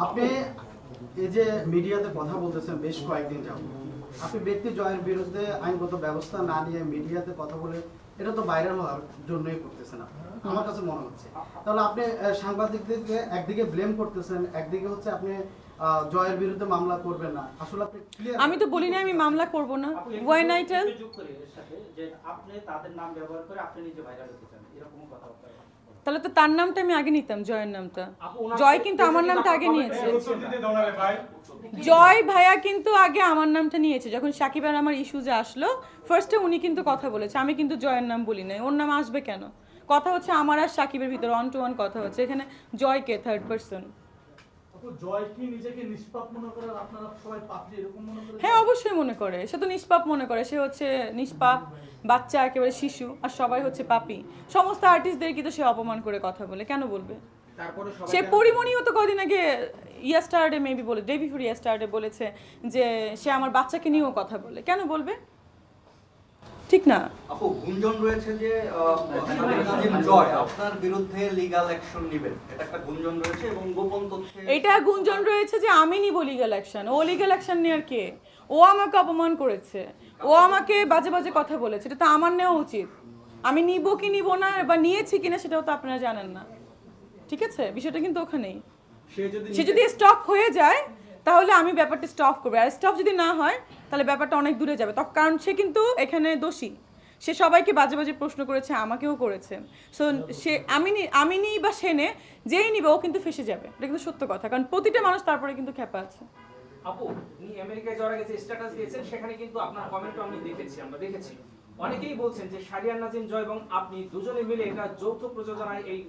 আপনি এই যে মিডিয়াতে কথা বলতেছেন বেশ কয়েকদিন যাবত আপনি ব্যক্তি জয়ের বিরুদ্ধে আইনগত ব্যবস্থা না নিয়ে মিডিয়াতে কথা বলে এটা তো ভাইরাল হওয়ার জন্যই করতেছেন আপনি আমার কাছে মনে হচ্ছে। তাহলে আপনি সাংবাদিকদেরকে একদিকে ব্লেম করতেছেন একদিকে হচ্ছে আপনি জয়ের বিরুদ্ধে মামলা করবেন না। আসলে আপনি আমি তো বলি না আমি মামলা করব না। ওয়াই নাই টেল যোগ করে এর সাথে যে আপনি তাদের নাম ব্যবহার করে আপনি নিজে ভাইরাল হতে চান এরকম কথাবার্তা তাহলে তো তার নামটা আমি আগে নিতাম জয়ের নামটা। জয় কিন্তু আমার নামটা আগে নিয়েছে। জয় ভাইয়া কিন্তু আগে আমার নামটা নিয়েছে যখন সাকিব আর আমার ইস্যুজে আসলো। ফার্স্টে উনি কিন্তু কথা বলেছে আমি কিন্তু জয়ের নাম বলি নাই ওর নাম আসবে কেন? কথা হচ্ছে আমার আর সাকিবের ভিতরে ওয়ান টু ওয়ান কথা হচ্ছে। এখানে জয় কে? থার্ড পার্সন হ্যাঁ অবশ্যই মনে করে। সে তো নিষ্পাপ মনে করে। সে হচ্ছে নিষ্পাপ বাচ্চা একেবারে শিশু আর সবাই হচ্ছে পাপি। সমস্ত আর্টিস্টদের কিন্তু সে অপমান করে কথা বলে। কেন বলবে? সে পরিমণিও তো কদিন আগে ইয়াস্টারডে মেবি বলে ডে বিফোর ইয়াস্টারডে বলেছে যে সে আমার বাচ্চাকে নিয়েও কথা বলে। কেন বলবে? ঠিক না? আপু গুঞ্জন রয়েছে যে নাজিম জয় আপনার বিরুদ্ধে লিগ্যাল অ্যাকশন নেবেন। এটা একটা গুঞ্জন রয়েছে এবং গোপন তথ্যে এটা গুঞ্জন রয়েছে যে আমি নিব লিগাল অ্যাকশন ও লিগাল অ্যাকশন নেওয়ার কে? ও আমাকে অপমান করেছে। ও আমাকে বাজে বাজে কথা বলেছে। এটা তো আমার নেওয়া উচিত। আমি নিব কি নিব না বা নিয়েছি কিনা সেটাও তো আপনারা জানেন না। ঠিক আছে? বিষয়টা কিন্তু ওখানেই। সে যদি সে যদি স্টপ হয়ে যায় তাহলে আমি ব্যাপারটা স্টপ করব। আর স্টপ যদি না হয় তাহলে ব্যাপারটা অনেক দূরে যাবে। তখন কারণ সে কিন্তু এখানে দোষী। সে সবাইকে বাজে বাজে প্রশ্ন করেছে, আমাকেও করেছে। সো সে আমি আমি নিই বা সে নে, যেই নিবে ও কিন্তু ফেসে যাবে। এটা কিন্তু সত্য কথা। কারণ প্রতিটা মানুষ তারপরে কিন্তু খেপা আছে। আপু, উনি আমেরিকায় যাওয়ার আগে যে স্ট্যাটাস দিয়েছেন, সেখানে কিন্তু আপনার কমেন্টও আমি দেখেছি, আমরা দেখেছি। অনেকেই বলছেন যে শারিয়ার নাজিম জয় এবং আপনি দুজনে মিলে এটা যৌথ প্রযোজনায় এই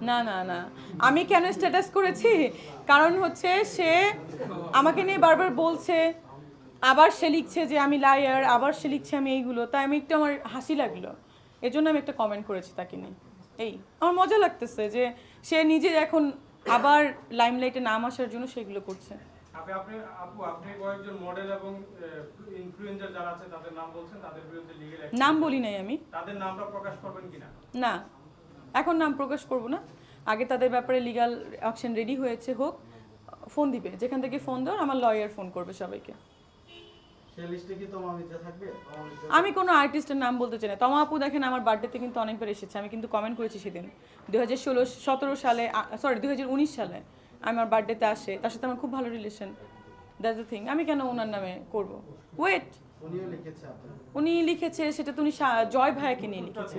না না না। আমি কেন স্ট্যাটাস করেছি? কারণ হচ্ছে সে আমাকে নিয়ে বারবার বলছে, আবার সে লিখছে যে আমি লায়ার আবার সে লিখছে আমি এইগুলো। তাই আমি একটু আমার হাসি লাগল। এজন্য আমি একটা কমেন্ট করেছি তাকে নিয়ে। এই, আমার মজা লাগতেছে যে সে নিজে এখন আবার লাইমলাইটে নাম আসার জন্য সেগুলো করছে। আপনি আপনি আপু আপনি কয়েকজন মডেল এবং ইনফ্লুয়েন্সার যারা আছে তাদের নাম বলছেন তাদের বিরুদ্ধে লিগেল নাম বলি নাই আমি। তাদের নামটা প্রকাশ করবেন কিনা? না এখন নাম প্রকাশ করব না। আগে তাদের ব্যাপারে লিগাল অপশন রেডি হয়েছে হোক ফোন দিবে। যেখান থেকে ফোন দেওয়ার আমার লয়ার ফোন করবে সবাইকে। সে লিস্টে কি তোমার মির্জা থাকবে? তোমার আমি কোনো আর্টিস্টের নাম বলতে চাই না। তমা আপু দেখেন আমার বার্থডেতে কিন্তু অনেকবার এসেছে। আমি কিন্তু কমেন্ট করেছি সেদিন। দু হাজার ষোলো সতেরো সালে সরি দু হাজার উনিশ সালে। আমার বার্থডেতে আসে তার সাথে আমার খুব ভালো রিলেশন দ্যাটস দ্য থিং আমি কেন ওনার নামে করব? ওয়েট উনি লিখেছে সেটা তো উনি জয় ভাইয়াকে নিয়ে লিখেছে।